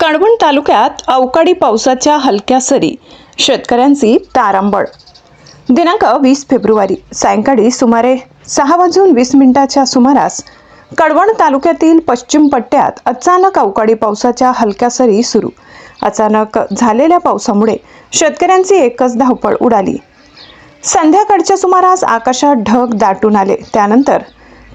कणवण तालुक्यात अवकाळी पावसाच्या हलक्या सरी. शेतकऱ्यांची तारांबळ. दिनांक वीस फेब्रुवारी सायंकाळी सुमारे सहा वाजून वीस मिनिटाच्या सुमारास कळवण तालुक्यातील पश्चिम पट्ट्यात अचानक अवकाळी पावसाच्या हलक्या सरी सुरू. अचानक झालेल्या पावसामुळे शेतकऱ्यांची एकच धावपळ उडाली. संध्याकाळच्या सुमारास आकाशात ढग दाटून आले. त्यानंतर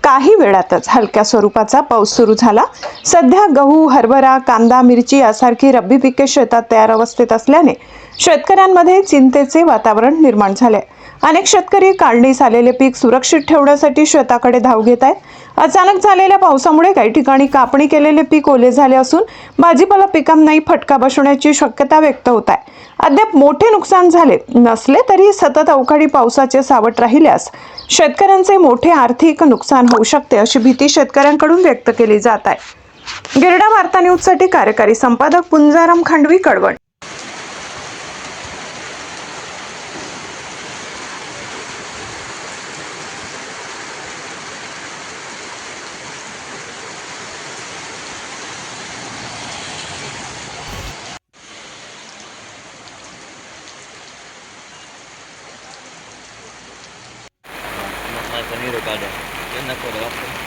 काही वेळातच हलक्या स्वरूपाचा पाऊस सुरू झाला. सध्या गहू हरभरा कांदा मिरची यासारखी रब्बी पिके शेतात तयार अवस्थेत असल्याने शेतकऱ्यांमध्ये चिंतेचे वातावरण निर्माण झाले अनेक शेतकरी काढणीस आलेले पीक सुरक्षित ठेवण्यासाठी शेताकडे धाव घेत आहेत. अचानक झालेल्या पावसामुळे काही ठिकाणी कापणी केलेले पीक ओले झाले असून भाजीपाला पिकांनाही फटका बसण्याची शक्यता व्यक्त होत आहे. अद्याप मोठे नुकसान झाले नसले तरी सतत अवकाळी पावसाचे सावट राहिल्यास शेतकऱ्यांचे मोठे आर्थिक नुकसान होऊ शकते अशी भीती शेतकऱ्यांकडून व्यक्त केली जात आहे. गिरडा वार्ता न्यूजसाठी कार्यकारी संपादक पुंजाराम खांडवी कडवण. નીરો કાઢો એના કોઈ વાપરો